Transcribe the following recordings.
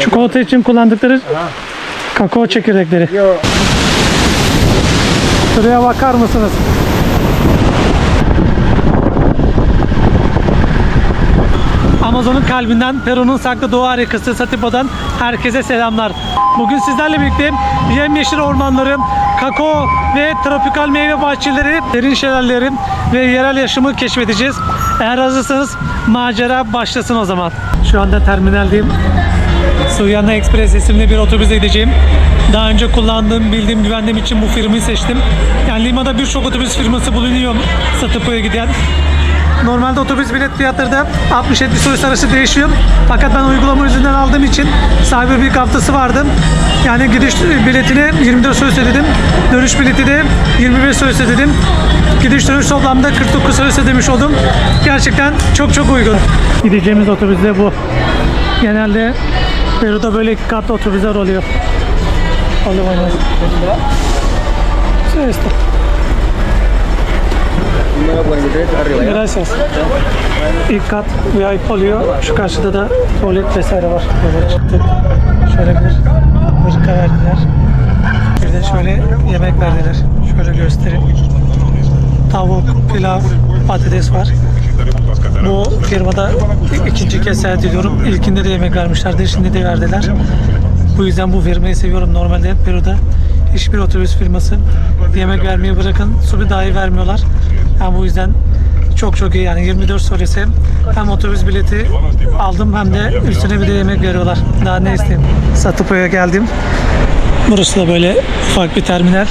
Çikolata için kullandıkları kakao çekirdekleri. Yo, Şuraya bakar mısınız? Amazon'un kalbinden Peru'nun saklı doğu harikası Satipo'dan herkese selamlar. Bugün sizlerle birlikte yemyeşil ormanları, kakao ve tropikal meyve bahçeleri, derin şelaleleri ve yerel yaşamı keşfedeceğiz. Eğer hazırsanız macera başlasın o zaman. Şu anda terminaldeyim. Suyana Express isimli bir otobüse gideceğim. Daha önce kullandığım, bildiğim, güvendiğim için bu firmayı seçtim. Yani Lima'da birçok otobüs firması bulunuyor Satıpo'ya giden. Normalde otobüs bilet fiyatları da 60-70 sorusu arası değişiyor. Fakat ben uygulama yüzünden aldığım için Cyber Week haftası vardı. Yani gidiş biletine 24 sorusu ödedim. Dönüş bileti de 25 sorusu ödedim. Gidiş dönüş toplamda 49 sorusu ödemiş oldum. Gerçekten çok çok uygun. Gideceğimiz otobüs de bu. Genelde Peru'da böyle iki katlı otobüsler oluyor. Oluyor oluyor. Sí, esto. número 43 arriba. ¿ya? Gracias. İlk kat VIP oluyor. Şu karşıda da tuvalet vesaire var. Böyle çıktık. Şöyle bir hırka verdiler. Bir de şöyle yemek verdiler. Şöyle göstereyim. Tavuk, pilav, patates var. Bu firmada ikinci kez seyahat ediyorum. İlkinde de yemek vermişlerdi, şimdi de verdiler. Bu yüzden bu firmayı seviyorum. Normalde Peru'da hiçbir otobüs firması yemek vermeyi bırakın su dahi vermiyorlar. Yani bu yüzden çok çok iyi yani 24 sonrası hem otobüs bileti aldım hem de üstüne bir de yemek veriyorlar. Daha ne isteyeyim. Satıpo'ya geldim. Burası da böyle ufak bir terminal.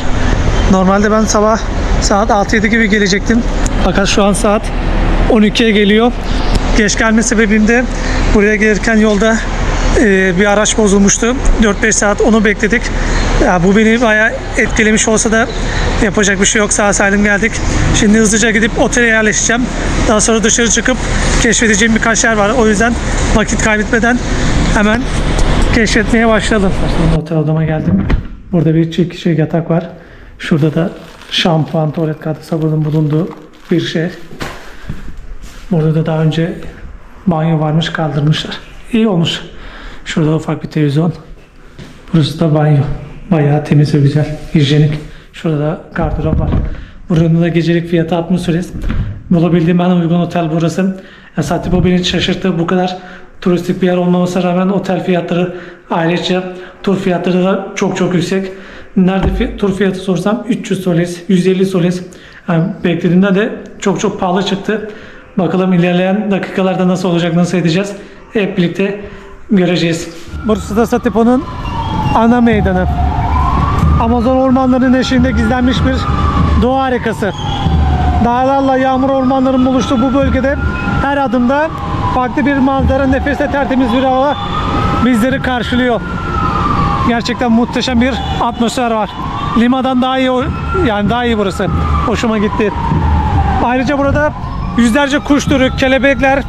Normalde ben sabah saat 6-7 gibi gelecektim. Fakat şu an saat 12'ye geliyor. Geç gelme sebebim de buraya gelirken yolda e, bir araç bozulmuştu. 4-5 saat onu bekledik. Ya bu beni bayağı etkilemiş olsa da yapacak bir şey yok. Sağ salim geldik. Şimdi hızlıca gidip otele yerleşeceğim. Daha sonra dışarı çıkıp keşfedeceğim birkaç yer var. O yüzden vakit kaybetmeden hemen keşfetmeye başladım. Şimdi otel odama geldim. Burada bir çift kişilik yatak var. Şurada da şampuan, tuvalet kağıdı, sabunun bulunduğu bir şey. Burada da daha önce banyo varmış kaldırmışlar. İyi olmuş. Şurada ufak bir televizyon. Burası da banyo. Bayağı temiz ve güzel. Hijyenik. Şurada da gardırop var. Buranın da gecelik fiyatı 60 süresi. Bulabildiğim en uygun otel burası. Zaten bu beni şaşırttı. Bu kadar turistik bir yer olmamasına rağmen otel fiyatları ayrıca tur fiyatları da çok çok yüksek. Nerede fi- tur fiyatı sorsam 300 soles, 150 soles. Yani beklediğimden de çok çok pahalı çıktı. Bakalım ilerleyen dakikalarda nasıl olacak, nasıl edeceğiz. Hep birlikte göreceğiz. Burası da Satipo'nun ana meydanı. Amazon ormanlarının eşiğinde gizlenmiş bir doğa harikası. Dağlarla yağmur ormanların buluştuğu bu bölgede her adımda farklı bir manzara, nefeste tertemiz bir hava bizleri karşılıyor. Gerçekten muhteşem bir atmosfer var. Lima'dan daha iyi yani daha iyi burası. Hoşuma gitti. Ayrıca burada yüzlerce kuş türü, kelebekler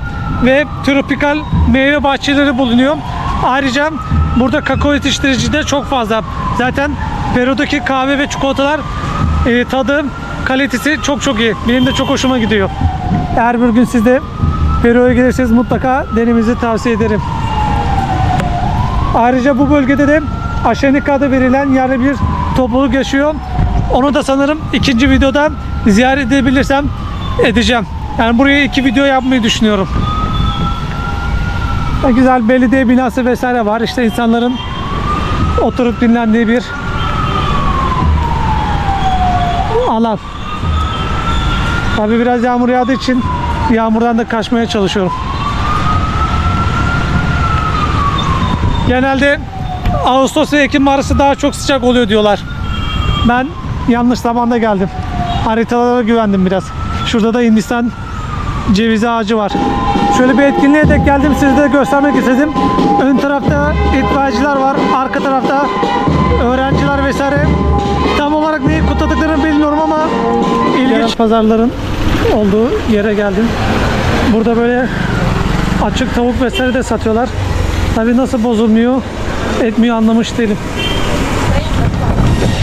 ve tropikal meyve bahçeleri bulunuyor. Ayrıca burada kakao yetiştirici de çok fazla. Zaten Peru'daki kahve ve çikolatalar e, tadı, kalitesi çok çok iyi. Benim de çok hoşuma gidiyor. Eğer bir gün siz de Peru'ya gelirseniz mutlaka denemenizi tavsiye ederim. Ayrıca bu bölgede de Aşenik adı verilen yerli bir topluluk yaşıyor. Onu da sanırım ikinci videoda ziyaret edebilirsem edeceğim. Yani buraya iki video yapmayı düşünüyorum. Ne güzel belediye binası vesaire var. İşte insanların oturup dinlendiği bir alan. Tabi biraz yağmur yağdığı için yağmurdan da kaçmaya çalışıyorum. Genelde Ağustos ve Ekim arası daha çok sıcak oluyor diyorlar. Ben yanlış zamanda geldim. Haritalara güvendim biraz. Şurada da Hindistan cevizi ağacı var. Şöyle bir etkinliğe denk geldim. Size de göstermek istedim. Ön tarafta itfaiyeciler var. Arka tarafta öğrenciler vesaire. Tam olarak neyi kutladıklarını bilmiyorum ama ilginç pazarların olduğu yere geldim. Burada böyle açık tavuk vesaire de satıyorlar. Tabii nasıl bozulmuyor, etmiyor anlamış değilim.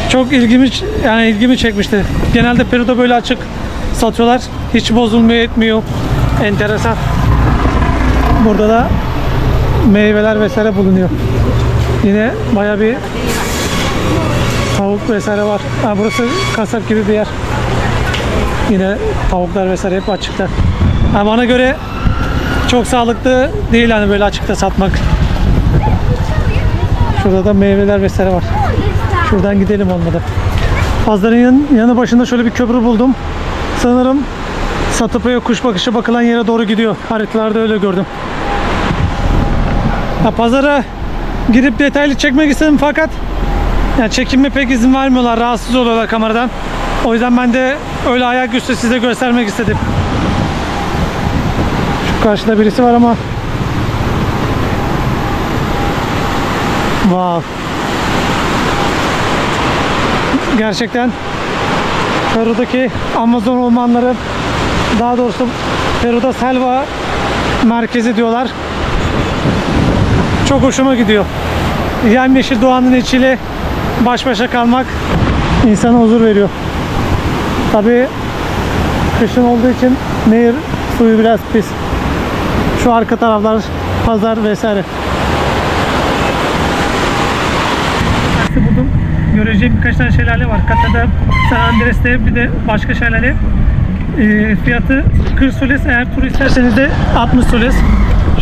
Çok ilgimi yani ilgimi çekmişti. Genelde Peru'da böyle açık satıyorlar. Hiç bozulmuyor, etmiyor. Enteresan. Burada da meyveler vesaire bulunuyor. Yine baya bir tavuk vesaire var. Ha, burası kasap gibi bir yer. Yine tavuklar vesaire hep açıkta. Ha, bana göre çok sağlıklı değil hani böyle açıkta satmak. Şurada da meyveler vesaire var. Şuradan gidelim olmadı. Pazarın yan- yanı başında şöyle bir köprü buldum. Sanırım Satıpaya kuş bakışı bakılan yere doğru gidiyor. Haritalarda öyle gördüm. Ha, pazara girip detaylı çekmek istedim fakat yani çekime pek izin vermiyorlar. Rahatsız oluyorlar kameradan. O yüzden ben de öyle ayaküstü size göstermek istedim. Şu karşıda birisi var ama Wow. Gerçekten Peru'daki Amazon ormanları daha doğrusu Peru'da selva merkezi diyorlar. Çok hoşuma gidiyor. Yemyeşil doğanın içiyle baş başa kalmak insana huzur veriyor. Tabii kışın olduğu için nehir suyu biraz pis. Şu arka taraflar pazar vesaire. Taksi buldum. Göreceğim birkaç tane şelale var. Kata'da, San Andres'te bir de başka şelale. Ee, fiyatı 40 soles. Eğer tur isterseniz de 60 soles.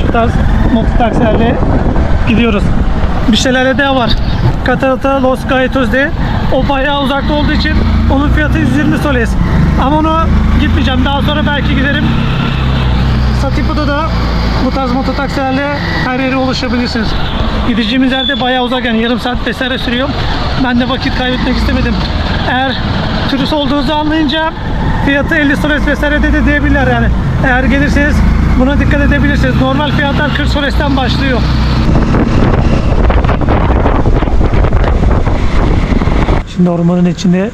Şu tarz motor taksilerle gidiyoruz. Bir şelale daha var. Catarata Los Gaitos'de. O bayağı uzakta olduğu için onun fiyatı 120 soles. Ama onu gitmeyeceğim. Daha sonra belki giderim. Satipo'da da bu tarz mototaksilerle her yere ulaşabilirsiniz. Gideceğimiz yerde bayağı uzak yani yarım saat vesaire sürüyor. Ben de vakit kaybetmek istemedim. Eğer turist olduğunuzu anlayınca fiyatı 50 soles vesaire de, diyebilirler yani. Eğer gelirseniz buna dikkat edebilirsiniz. Normal fiyatlar 40 solesten başlıyor. Şimdi ormanın içinde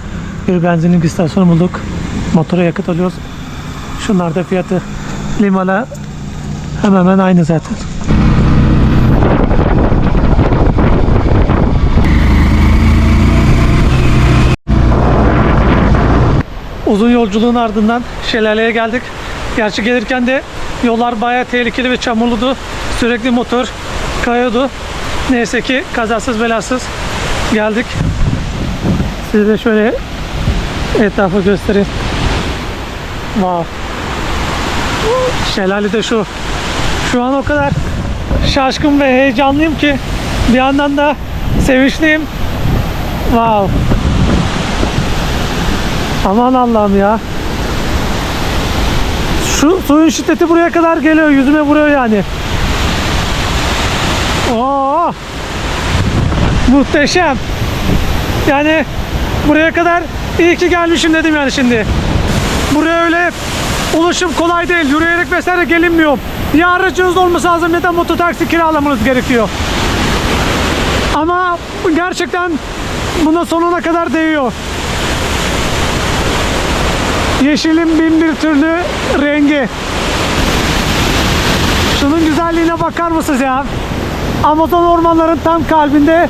bir benzinlik istasyonu bulduk. Motora yakıt alıyoruz. Şunlar da fiyatı limana hemen hemen aynı zaten. Uzun yolculuğun ardından şelaleye geldik. Gerçi gelirken de yollar bayağı tehlikeli ve çamurludu. Sürekli motor kayıyordu. Neyse ki kazasız belasız geldik. Size de şöyle etrafı göstereyim. Wow. Şelale de şu. Şu an o kadar şaşkın ve heyecanlıyım ki bir yandan da sevinçliyim. Wow. Aman Allah'ım ya. Şu suyun şiddeti buraya kadar geliyor. Yüzüme vuruyor yani. Oo. Muhteşem. Yani buraya kadar iyi ki gelmişim dedim yani şimdi. Buraya öyle ulaşım kolay değil. Yürüyerek vesaire gelinmiyor. Ya aracınız olması lazım da mototaksi kiralamanız gerekiyor. Ama gerçekten buna sonuna kadar değiyor. Yeşilin bin bir türlü rengi. Şunun güzelliğine bakar mısınız ya? Amazon ormanların tam kalbinde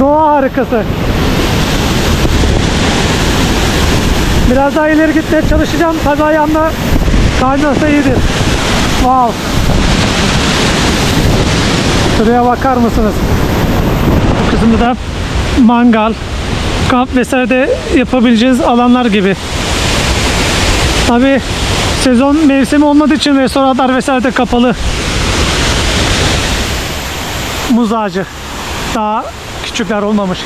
doğa harikası. Biraz daha ileri gitmeye çalışacağım. Tabii ayağımda kaynasa iyidir. Wow. Şuraya bakar mısınız? Bu kısımda da mangal, kamp vesaire de yapabileceğiz alanlar gibi. Tabii sezon mevsimi olmadığı için restoranlar vesaire de kapalı. Muz ağacı. Daha küçükler olmamış.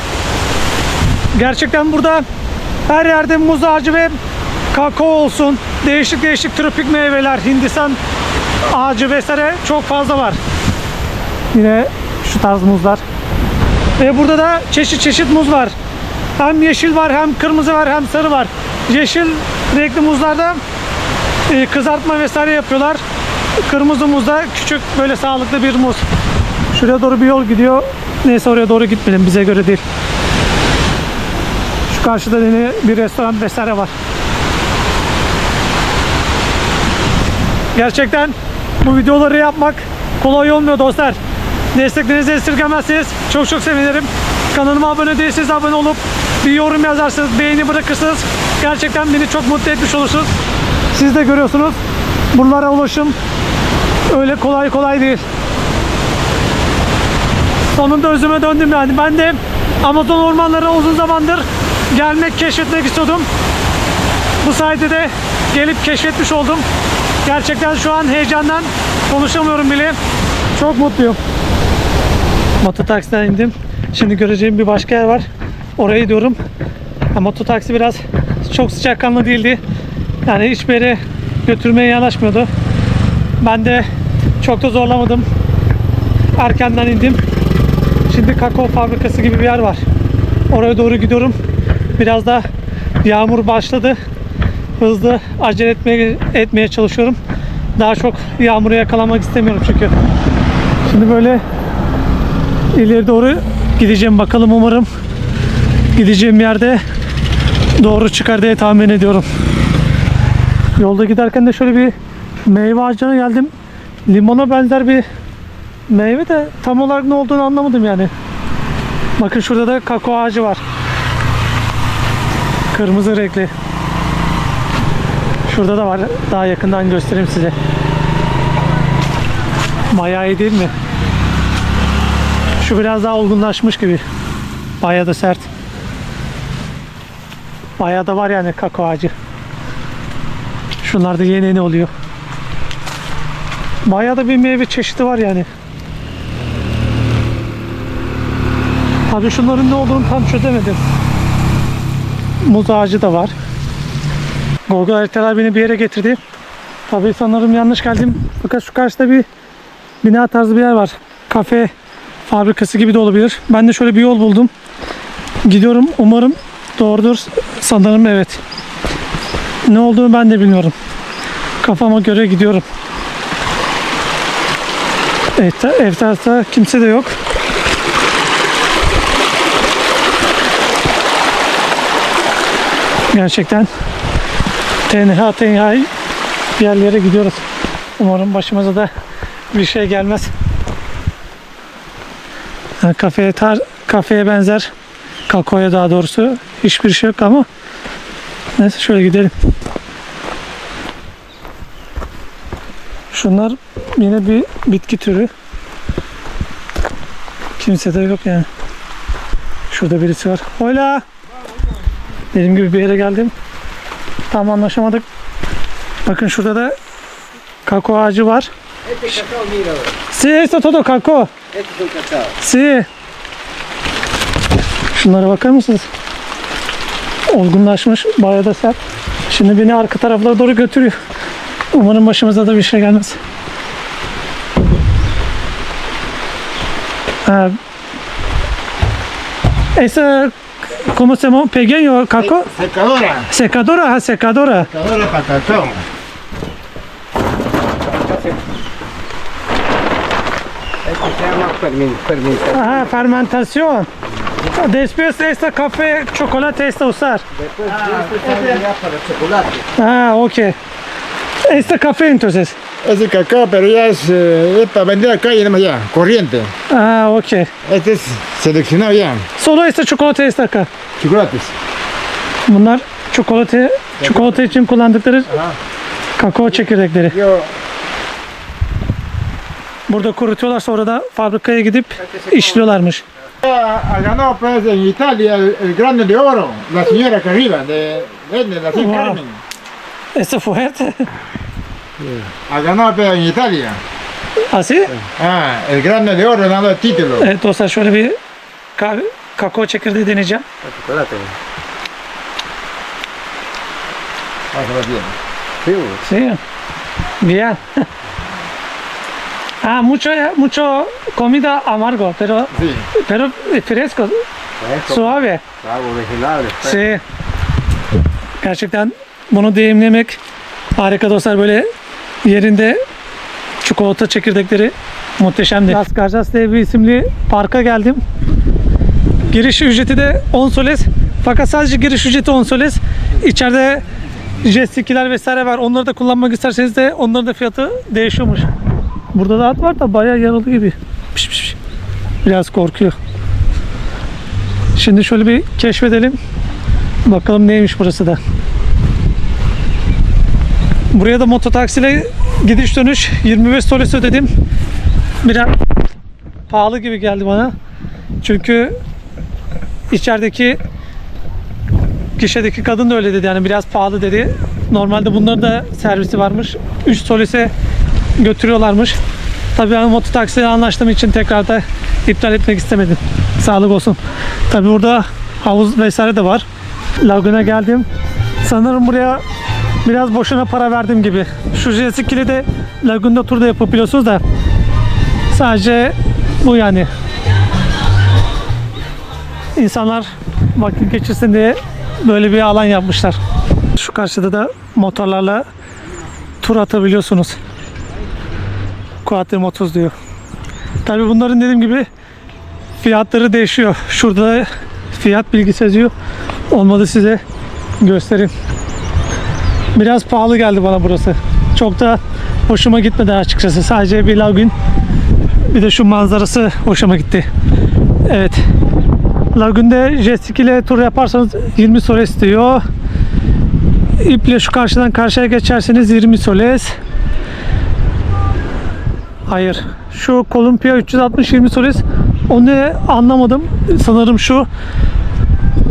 Gerçekten burada her yerde muz ağacı ve kakao olsun, değişik değişik tropik meyveler, Hindistan ağacı vesaire çok fazla var. Yine şu tarz muzlar. Ve burada da çeşit çeşit muz var. Hem yeşil var, hem kırmızı var, hem sarı var. Yeşil renkli muzlarda e, kızartma vesaire yapıyorlar. Kırmızı muzda küçük böyle sağlıklı bir muz. Şuraya doğru bir yol gidiyor. Neyse oraya doğru gitmedim. Bize göre değil. Şu karşıda yine bir restoran vesaire var. Gerçekten bu videoları yapmak kolay olmuyor dostlar. Desteklerinizi esirgemezseniz çok çok sevinirim. Kanalıma abone değilseniz abone olup bir yorum yazarsınız, beğeni bırakırsınız. Gerçekten beni çok mutlu etmiş olursunuz. Siz de görüyorsunuz. Buralara ulaşım öyle kolay kolay değil. Sonunda özüme döndüm yani. Ben de Amazon ormanlara uzun zamandır gelmek, keşfetmek istiyordum. Bu sayede de gelip keşfetmiş oldum. Gerçekten şu an heyecandan konuşamıyorum bile. Çok mutluyum. Mototaksiden indim. Şimdi göreceğim bir başka yer var. Oraya gidiyorum. Mototaksi biraz çok sıcakkanlı değildi. Yani hiçbir yere götürmeye yanaşmıyordu. Ben de çok da zorlamadım. Erkenden indim. Şimdi kakao fabrikası gibi bir yer var. Oraya doğru gidiyorum. Biraz da yağmur başladı. Hızlı acele etmeye, etmeye çalışıyorum. Daha çok yağmuru yakalamak istemiyorum çünkü. Şimdi böyle ileri doğru gideceğim bakalım umarım gideceğim yerde doğru çıkar diye tahmin ediyorum. Yolda giderken de şöyle bir meyve ağacına geldim. Limona benzer bir meyve de tam olarak ne olduğunu anlamadım yani. Bakın şurada da kakao ağacı var. Kırmızı renkli. Şurada da var. Daha yakından göstereyim size. Bayağı iyi değil mi? Şu biraz daha olgunlaşmış gibi. Bayağı da sert. Bayağı da var yani kakao ağacı. Şunlar da yeni yeni oluyor. Bayağı da bir meyve çeşidi var yani. Tabii şunların ne olduğunu tam çözemedim. Muz ağacı da var. Google haritalar beni bir yere getirdi. Tabii sanırım yanlış geldim. Fakat şu karşıda bir bina tarzı bir yer var. Kafe fabrikası gibi de olabilir. Ben de şöyle bir yol buldum. Gidiyorum. Umarım doğrudur. Sanırım evet. Ne olduğunu ben de bilmiyorum. Kafama göre gidiyorum. Evet, etrafta kimse de yok. Gerçekten tenha tenha yerlere gidiyoruz. Umarım başımıza da bir şey gelmez. Ha, kafeye tar kafeye benzer. Kakoya daha doğrusu hiçbir şey yok ama neyse şöyle gidelim. Şunlar yine bir bitki türü. Kimse de yok yani. Şurada birisi var. Hola. Dediğim gibi bir yere geldim. Tam anlaşamadık. Bakın şurada da kakao ağacı var. Este cacao, mira. Si, esto todo kakao. Este es un cacao. Si. Şunlara bakar mısınız? Olgunlaşmış, bayağı da sert. Şimdi beni arka taraflara doğru götürüyor. Umarım başımıza da bir şey gelmez. Ha. Esa, ¿cómo se llama? Pequeño, caco? Secadora, Secadora, ha, secadora. secadora cacao. Este se llama fermentación. Aha, fermentación. Después esta café, chocolate esta usar. Después de esto se ya para chocolate. Ah, ok. Este café entonces. Es de cacao, pero ya es, eh, es para vender acá y demás ya, corriente. Ah, ok. Este es seleccionado ya, Solo este çikolata este acá. chocolates. Bunlar çikolata, çikolata için kullandıkları kakao çekirdekleri. Yo, Burada kurutuyorlar sonra da fabrikaya gidip işliyorlarmış. Ha ha ganado pues en Italia el, el grande de oro, la señora acá arriba, de, de la señora Wow. Carmen. Este fuerte. Ha ganado pues en Italia. Así? Ah, el grande de oro dando el título. Dostlar şöyle bir kahve, kakao çekirdeği deneyeceğim. Chocolate. Vamos a ver bien. Sí, Sí. Bien. Ah, mucho, mucho comida amargo, pero, Sí. pero fresco, Esto, suave. algo original. Sí. Gerçekten bunu deneyimlemek harika dostlar böyle yerinde çikolata çekirdekleri muhteşemdi. Las Garjas diye bir isimli parka geldim. Giriş ücreti de 10 soles. Fakat sadece giriş ücreti 10 soles. İçeride jet vesaire var. Onları da kullanmak isterseniz de onların da fiyatı değişiyormuş. Burada da at var da bayağı yaralı gibi. Piş piş piş. Biraz korkuyor. Şimdi şöyle bir keşfedelim. Bakalım neymiş burası da. Buraya da mototaksiyle gidiş dönüş 25 soles ödedim. Biraz pahalı gibi geldi bana. Çünkü içerideki gişedeki kadın da öyle dedi yani biraz pahalı dedi. Normalde bunların da servisi varmış. 3 solise götürüyorlarmış. Tabii ben mototaksiyle anlaştığım için tekrar da iptal etmek istemedim. Sağlık olsun. Tabii burada havuz vesaire de var. Laguna geldim. Sanırım buraya biraz boşuna para verdim gibi. Şu Jesikili de Lagun'da turda yapabiliyorsunuz da sadece bu yani. İnsanlar vakit geçirsin diye böyle bir alan yapmışlar. Şu karşıda da motorlarla tur atabiliyorsunuz. Quattro diyor. Tabi bunların dediğim gibi fiyatları değişiyor. Şurada fiyat bilgisi yazıyor. Olmadı size göstereyim. Biraz pahalı geldi bana burası. Çok da hoşuma gitmedi açıkçası. Sadece bir lagün bir de şu manzarası hoşuma gitti. Evet. Lagün'de jet ile tur yaparsanız 20 soles diyor. İple şu karşıdan karşıya geçerseniz 20 soles. Hayır. Şu Columbia 360 20 soles. Onu anlamadım. Sanırım şu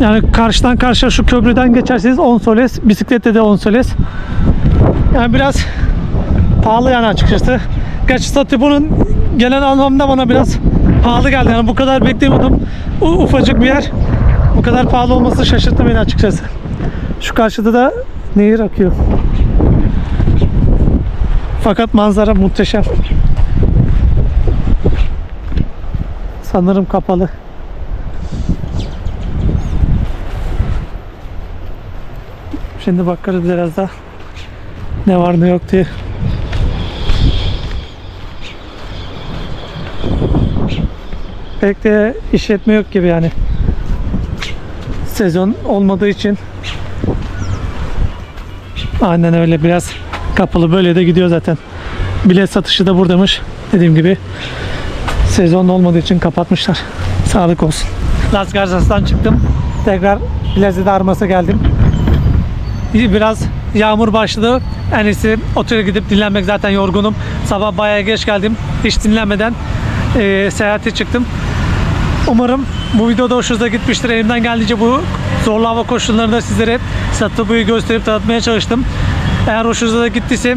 yani karşıdan karşıya şu köprüden geçerseniz 10 soles. Bisiklette de 10 soles. Yani biraz pahalı yani açıkçası. Gerçi Satipo'nun genel anlamda bana biraz pahalı geldi. Yani bu kadar beklemiyordum. U- ufacık bir yer. Bu kadar pahalı olması şaşırttı beni açıkçası. Şu karşıda da nehir akıyor. Fakat manzara muhteşem. Sanırım kapalı. Şimdi bakarız biraz da ne var ne yok diye. Pek de işletme yok gibi yani. Sezon olmadığı için aynen öyle biraz kapalı böyle de gidiyor zaten. Bilet satışı da buradamış. Dediğim gibi sezon olmadığı için kapatmışlar. Sağlık olsun. Las Garzas'tan çıktım. Tekrar Plaza'da Armas'a geldim. Biraz yağmur başladı. En iyisi otele gidip dinlenmek zaten yorgunum. Sabah bayağı geç geldim. Hiç dinlenmeden eee seyahate çıktım. Umarım bu videoda hoşunuza gitmiştir. Elimden geldiğince bu zorlu hava koşullarında sizlere Satobu'yu gösterip tanıtmaya çalıştım. Eğer hoşunuza da gittiyse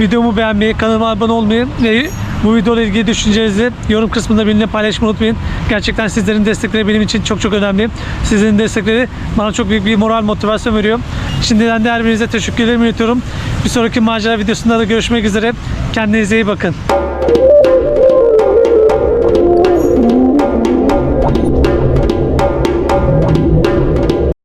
videomu beğenmeyi, kanalıma abone olmayı ve bu videoyla ilgili düşüncelerinizi yorum kısmında benimle paylaşmayı unutmayın. Gerçekten sizlerin destekleri benim için çok çok önemli. Sizlerin destekleri bana çok büyük bir moral motivasyon veriyor. Şimdiden de her birinize teşekkürlerimi iletiyorum. Bir sonraki macera videosunda da görüşmek üzere. Kendinize iyi bakın.